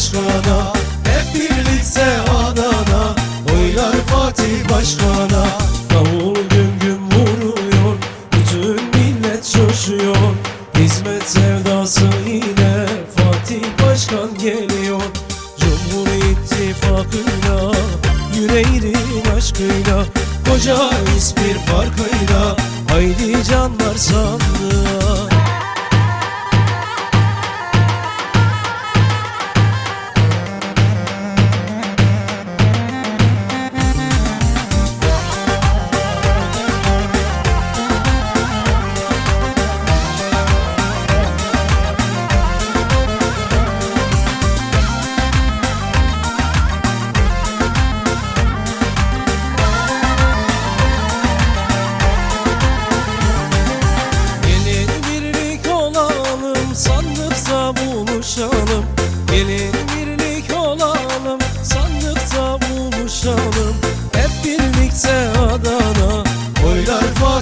Başkan'a Hep birlikte Adana Oylar Fatih Başkan'a. Davul güm güm vuruyor Bütün millet coşuyor. Hizmet sevdası ile Fatih Başkan geliyor. Cumhur İttifakı'yla Yüreğinin aşkıyla Koca bir farkıyla. Haydi canlar sandığa.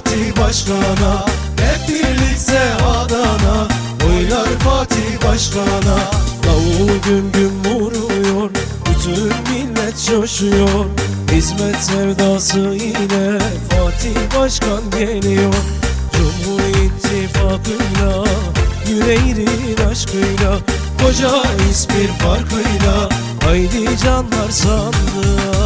Fatih Başkan'a Hep birlikte Adana Oylar Fatih Başkan'a Davul güm güm vuruyor. Bütün millet coşuyor Hizmet sevdası ile Fatih Başkan geliyor. Cumhur İttifakı'yla Yüreğinin aşkıyla Koca İspir farkıyla. Haydi canlar sandığa